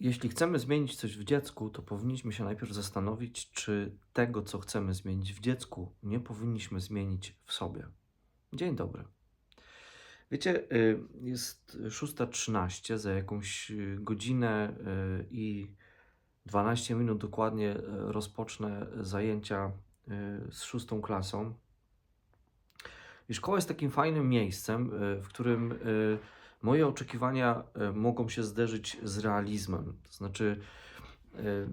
Jeśli chcemy zmienić coś w dziecku, to powinniśmy się najpierw zastanowić, czy tego, co chcemy zmienić w dziecku, nie powinniśmy zmienić w sobie. Dzień dobry. Wiecie, y, jest 6.13, za jakąś y, godzinę y, i 12 minut dokładnie rozpocznę zajęcia z szóstą klasą. I szkoła jest takim fajnym miejscem, w którym moje oczekiwania y, mogą się zderzyć z realizmem. To znaczy, y,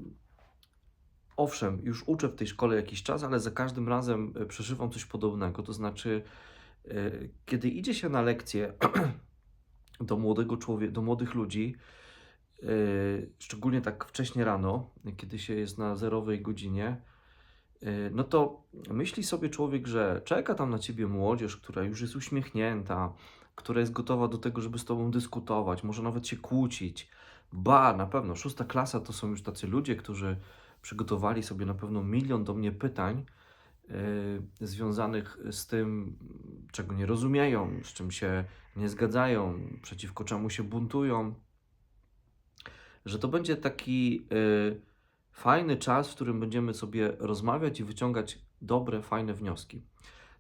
owszem, już uczę w tej szkole jakiś czas, ale za każdym razem y, przeżywam coś podobnego. To znaczy, kiedy idzie się na lekcję do młodego człowieka, do młodych ludzi, szczególnie tak wcześnie rano, kiedy się jest na zerowej godzinie, no to myśli sobie człowiek, że czeka tam na ciebie młodzież, która już jest uśmiechnięta, która jest gotowa do tego, żeby z tobą dyskutować, może nawet się kłócić. Ba, na pewno, szósta klasa to są już tacy ludzie, którzy przygotowali sobie na pewno milion do mnie pytań y, związanych z tym, czego nie rozumieją, z czym się nie zgadzają, przeciwko czemu się buntują. Że to będzie taki y, fajny czas, w którym będziemy sobie rozmawiać i wyciągać dobre, fajne wnioski.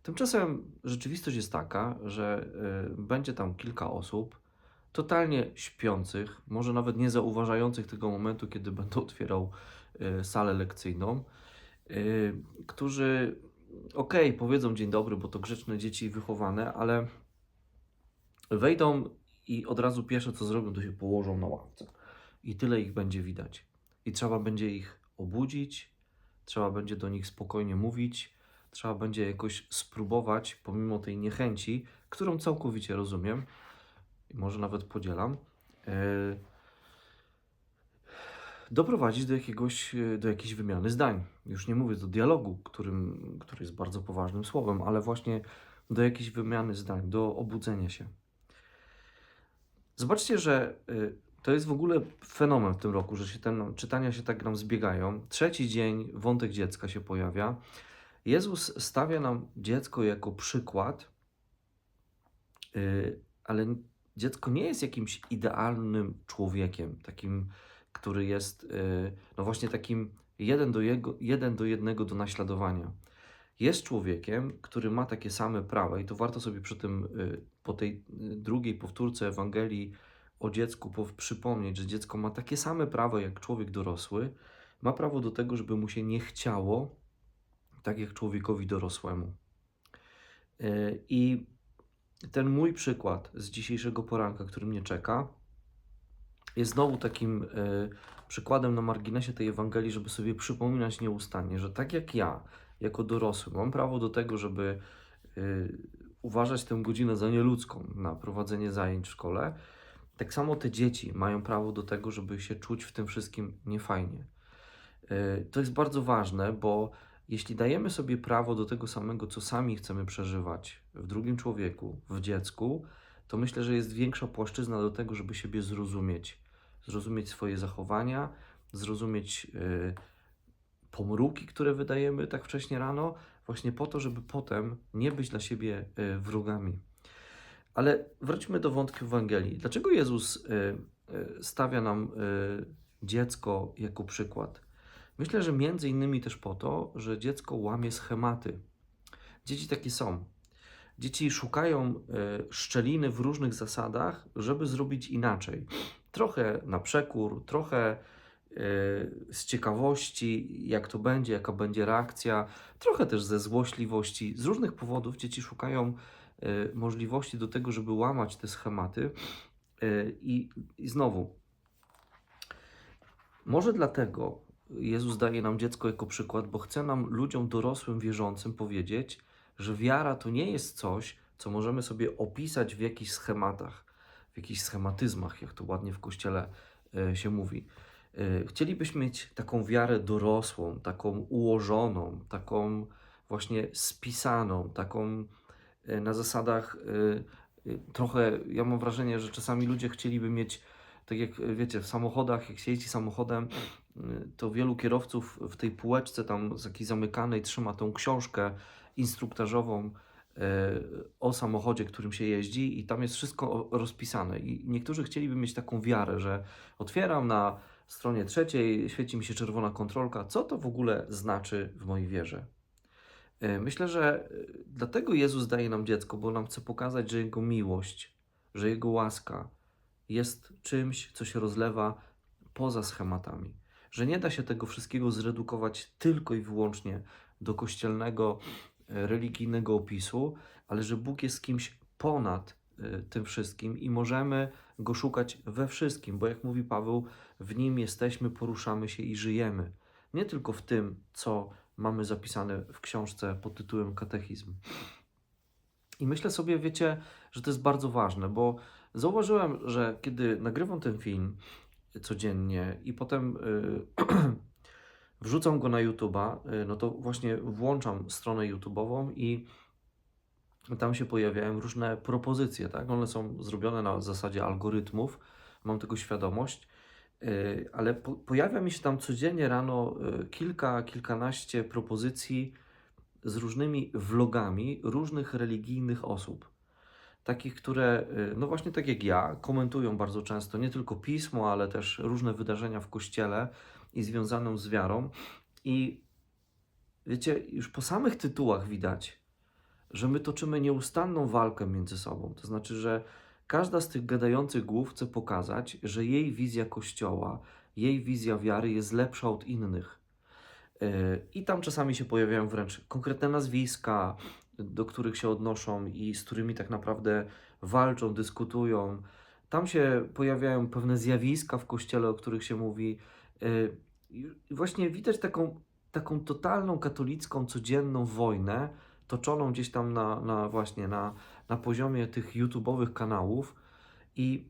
Tymczasem rzeczywistość jest taka, że y, będzie tam kilka osób totalnie śpiących, może nawet nie zauważających tego momentu, kiedy będę otwierał y, salę lekcyjną, y, którzy okej, powiedzą dzień dobry, bo to grzeczne dzieci wychowane, ale wejdą i od razu pierwsze co zrobią, to się położą na ławce. I tyle ich będzie widać. I trzeba będzie ich obudzić, trzeba będzie do nich spokojnie mówić, trzeba będzie jakoś spróbować, pomimo tej niechęci, którą całkowicie rozumiem i może nawet podzielam, e, doprowadzić do jakiegoś, e, do jakiejś wymiany zdań. Już nie mówię do dialogu, którym, który jest bardzo poważnym słowem, ale właśnie do jakiejś wymiany zdań, do obudzenia się. Zobaczcie, że y, to jest w ogóle fenomen w tym roku, że się ten, czytania się tak nam zbiegają. Trzeci dzień wątek dziecka się pojawia. Jezus stawia nam dziecko jako przykład, y, ale dziecko nie jest jakimś idealnym człowiekiem, takim, który jest y, no właśnie takim jeden do, jego, jeden do jednego do naśladowania. Jest człowiekiem, który ma takie same prawa, i to warto sobie przy tym, y, po tej drugiej powtórce Ewangelii o dziecku przypomnieć, że dziecko ma takie same prawa jak człowiek dorosły. Ma prawo do tego, żeby mu się nie chciało, tak jak człowiekowi dorosłemu. Y, I ten mój przykład z dzisiejszego poranka, który mnie czeka, jest znowu takim y, przykładem na marginesie tej Ewangelii, żeby sobie przypominać nieustannie, że tak jak ja, jako dorosły, mam prawo do tego, żeby y, uważać tę godzinę za nieludzką na prowadzenie zajęć w szkole, tak samo te dzieci mają prawo do tego, żeby się czuć w tym wszystkim niefajnie. To jest bardzo ważne, bo jeśli dajemy sobie prawo do tego samego, co sami chcemy przeżywać w drugim człowieku, w dziecku, to myślę, że jest większa płaszczyzna do tego, żeby siebie zrozumieć. Zrozumieć swoje zachowania, zrozumieć y, pomruki, które wydajemy tak wcześnie rano, właśnie po to, żeby potem nie być dla siebie y, wrogami. Ale wróćmy do wątku Ewangelii. Dlaczego Jezus y, y, stawia nam y, dziecko jako przykład? Myślę, że między innymi też po to, że dziecko łamie schematy. Dzieci takie są. Dzieci szukają y, szczeliny w różnych zasadach, żeby zrobić inaczej. Trochę na przekór, trochę y, z ciekawości, jak to będzie, jaka będzie reakcja, trochę też ze złośliwości. Z różnych powodów dzieci szukają y, możliwości do tego, żeby łamać te schematy. I, I znowu, może dlatego Jezus daje nam dziecko jako przykład, bo chce nam, ludziom dorosłym, wierzącym, powiedzieć, że wiara to nie jest coś, co możemy sobie opisać w jakichś schematach, w jakichś schematyzmach, jak to ładnie w kościele e, się mówi. E, Chcielibyśmy mieć taką wiarę dorosłą, taką ułożoną, taką właśnie spisaną, taką e, na zasadach trochę, ja mam wrażenie, że czasami ludzie chcieliby mieć, tak jak e, wiecie, w samochodach, jak się jeździ samochodem, y, to wielu kierowców w tej półeczce tam takiej zamykanej trzyma tą książkę instruktażową e, o samochodzie, którym się jeździ i tam jest wszystko rozpisane. I niektórzy chcieliby mieć taką wiarę, że otwieram na stronie trzeciej świeci mi się czerwona kontrolka. Co to w ogóle znaczy w mojej wierze? E, Myślę, że e, dlatego Jezus daje nam dziecko, bo nam chce pokazać, że Jego miłość, że Jego łaska jest czymś, co się rozlewa poza schematami. Że nie da się tego wszystkiego zredukować tylko i wyłącznie do kościelnego, e, religijnego opisu, ale że Bóg jest kimś ponad e, tym wszystkim i możemy Go szukać we wszystkim, bo jak mówi Paweł, w Nim jesteśmy, poruszamy się i żyjemy. Nie tylko w tym, co mamy zapisane w książce pod tytułem Katechizm. I myślę sobie, wiecie, że to jest bardzo ważne, bo zauważyłem, że kiedy nagrywam ten film codziennie i potem y, wrzucam go na YouTube'a, y, no to właśnie włączam stronę YouTube'ową i tam się pojawiają różne propozycje, tak? One są zrobione na zasadzie algorytmów, mam tego świadomość, y, ale po, pojawia mi się tam codziennie rano kilka, kilkanaście propozycji z różnymi vlogami różnych religijnych osób. Takich, które, y, no właśnie tak jak ja, komentują bardzo często nie tylko pismo, ale też różne wydarzenia w kościele i związaną z wiarą. I wiecie, już po samych tytułach widać, że my toczymy nieustanną walkę między sobą. To znaczy, że każda z tych gadających głów chce pokazać, że jej wizja Kościoła, jej wizja wiary jest lepsza od innych. Yy, I tam czasami się pojawiają wręcz konkretne nazwiska, do których się odnoszą i z którymi tak naprawdę walczą, dyskutują. Tam się pojawiają pewne zjawiska w kościele, o których się mówi. Yy, I właśnie widać taką, taką totalną katolicką, codzienną wojnę, toczoną gdzieś tam na, na właśnie na, na poziomie tych YouTube'owych kanałów. I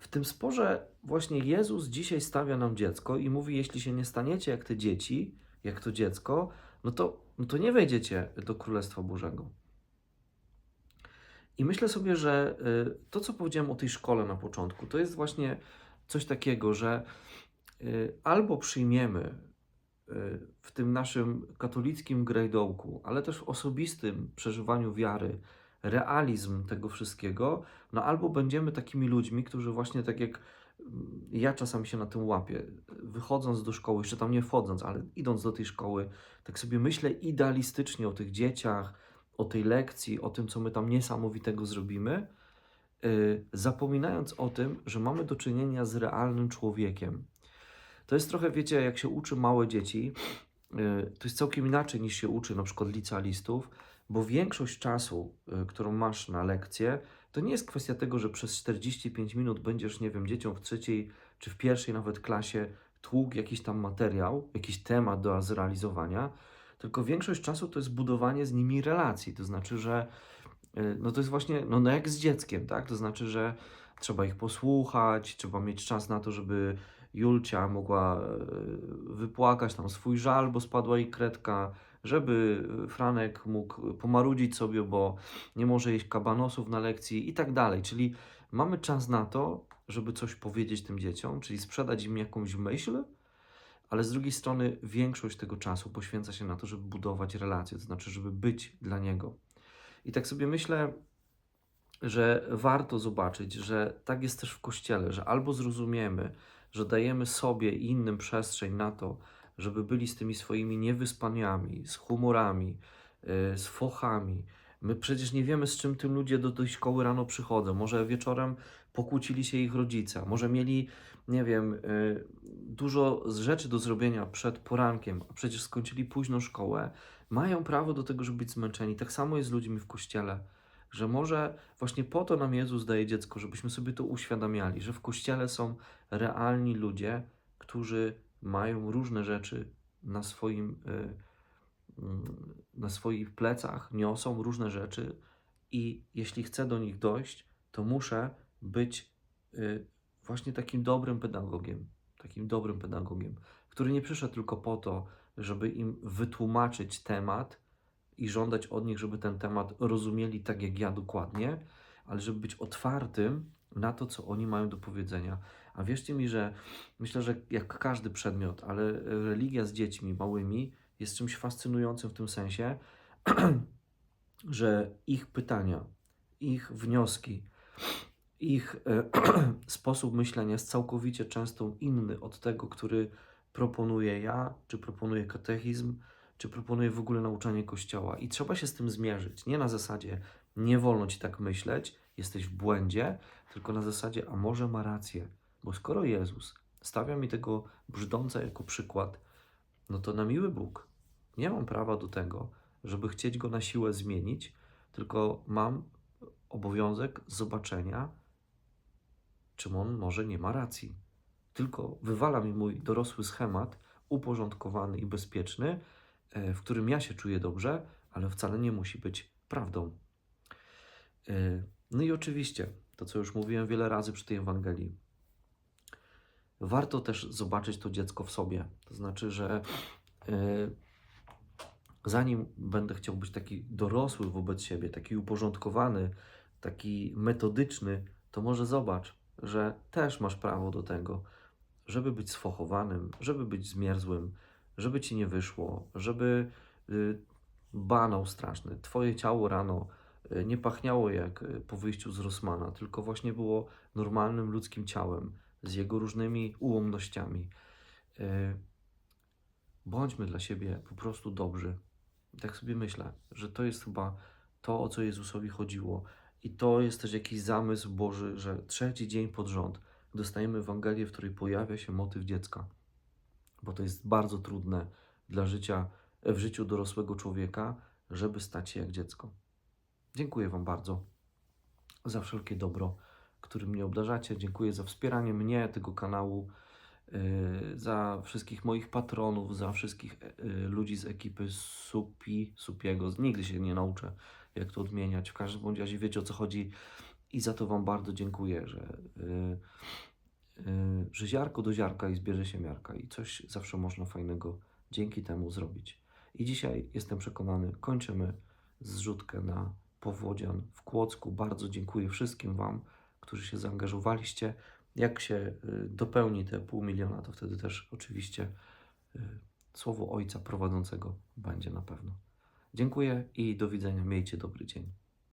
w tym sporze właśnie Jezus dzisiaj stawia nam dziecko i mówi, jeśli się nie staniecie jak te dzieci, jak to dziecko, no to, no to nie wejdziecie do Królestwa Bożego. I myślę sobie, że y, to, co powiedziałem o tej szkole na początku, to jest właśnie coś takiego, że y, albo przyjmiemy y, w tym naszym katolickim grajdołku, ale też w osobistym przeżywaniu wiary, realizm tego wszystkiego, no albo będziemy takimi ludźmi, którzy właśnie tak jak ja czasami się na tym łapię, wychodząc do szkoły, jeszcze tam nie wchodząc, ale idąc do tej szkoły, tak sobie myślę idealistycznie o tych dzieciach, o tej lekcji, o tym, co my tam niesamowitego zrobimy, yy, zapominając o tym, że mamy do czynienia z realnym człowiekiem. To jest trochę, wiecie, jak się uczy małe dzieci, yy, to jest całkiem inaczej niż się uczy na przykład licealistów, bo większość czasu, y, którą masz na lekcję, to nie jest kwestia tego, że przez 45 minut będziesz, nie wiem, dzieciom w trzeciej czy w pierwszej nawet klasie tłukł jakiś tam materiał, jakiś temat do zrealizowania, tylko większość czasu to jest budowanie z nimi relacji. To znaczy, że y, no to jest właśnie, no, no jak z dzieckiem, tak? To znaczy, że trzeba ich posłuchać, trzeba mieć czas na to, żeby Julcia mogła y, wypłakać tam swój żal, bo spadła jej kredka, żeby Franek mógł pomarudzić sobie, bo nie może jeść kabanosów na lekcji i tak dalej. Czyli mamy czas na to, żeby coś powiedzieć tym dzieciom, czyli sprzedać im jakąś myśl, ale z drugiej strony większość tego czasu poświęca się na to, żeby budować relacje, to znaczy, żeby być dla niego. I tak sobie myślę, że warto zobaczyć, że tak jest też w kościele, że albo zrozumiemy, że dajemy sobie i innym przestrzeń na to, żeby byli z tymi swoimi niewyspaniami, z humorami, yy, z fochami. My przecież nie wiemy, z czym tym ludzie do tej szkoły rano przychodzą. Może wieczorem pokłócili się ich rodzice, może mieli, nie wiem, yy, dużo rzeczy do zrobienia przed porankiem, a przecież skończyli późno szkołę. Mają prawo do tego, żeby być zmęczeni. Tak samo jest z ludźmi w kościele że może właśnie po to nam Jezus daje dziecko, żebyśmy sobie to uświadamiali, że w kościele są realni ludzie, którzy mają różne rzeczy na swoim, y, mm, na swoich plecach, niosą różne rzeczy i jeśli chcę do nich dojść, to muszę być y, właśnie takim dobrym pedagogiem, takim dobrym pedagogiem, który nie przyszedł tylko po to, żeby im wytłumaczyć temat, i żądać od nich, żeby ten temat rozumieli tak jak ja dokładnie, ale żeby być otwartym na to, co oni mają do powiedzenia. A wierzcie mi, że myślę, że jak każdy przedmiot, ale religia z dziećmi małymi jest czymś fascynującym w tym sensie, że ich pytania, ich wnioski, ich sposób myślenia jest całkowicie często inny od tego, który proponuję ja, czy proponuję katechizm, czy proponuję w ogóle nauczanie Kościoła. I trzeba się z tym zmierzyć. Nie na zasadzie nie wolno ci tak myśleć, jesteś w błędzie, tylko na zasadzie, a może ma rację. Bo skoro Jezus stawia mi tego brzdąca jako przykład, no to na miły Bóg nie mam prawa do tego, żeby chcieć go na siłę zmienić, tylko mam obowiązek zobaczenia, czym on może nie ma racji. Tylko wywala mi mój dorosły schemat, uporządkowany i bezpieczny, e, w którym ja się czuję dobrze, ale wcale nie musi być prawdą. E, No i oczywiście, to co już mówiłem wiele razy przy tej Ewangelii, warto też zobaczyć to dziecko w sobie. To znaczy, że e, zanim będę chciał być taki dorosły wobec siebie, taki uporządkowany, taki metodyczny, to może zobacz, że też masz prawo do tego, żeby być sfochowanym, żeby być zmierzłym, żeby ci nie wyszło, żeby y, banał straszny. Twoje ciało rano y, nie pachniało jak y, po wyjściu z Rosmana, tylko właśnie było normalnym ludzkim ciałem z jego różnymi ułomnościami. Y, bądźmy dla siebie po prostu dobrzy. Tak sobie myślę, że to jest chyba to, o co Jezusowi chodziło. I to jest też jakiś zamysł Boży, że trzeci dzień pod rząd dostajemy Ewangelię, w której pojawia się motyw dziecka. Bo to jest bardzo trudne dla życia, w życiu dorosłego człowieka, żeby stać się jak dziecko. Dziękuję Wam bardzo za wszelkie dobro, którym mnie obdarzacie. Dziękuję za wspieranie mnie, tego kanału, yy, za wszystkich moich patronów, za wszystkich yy, ludzi z ekipy Supi, Supiego. Nigdy się nie nauczę, jak to odmieniać. W każdym bądź razie wiecie o co chodzi i za to Wam bardzo dziękuję, że, yy, yy, że ziarko do ziarka i zbierze się miarka i coś zawsze można fajnego dzięki temu zrobić. I dzisiaj jestem przekonany, kończymy zrzutkę na Powłodzian w Kłodzku. Bardzo dziękuję wszystkim Wam, którzy się zaangażowaliście. Jak się y, dopełni te pół miliona, to wtedy też oczywiście y, słowo Ojca prowadzącego będzie na pewno. Dziękuję i do widzenia. Miejcie dobry dzień.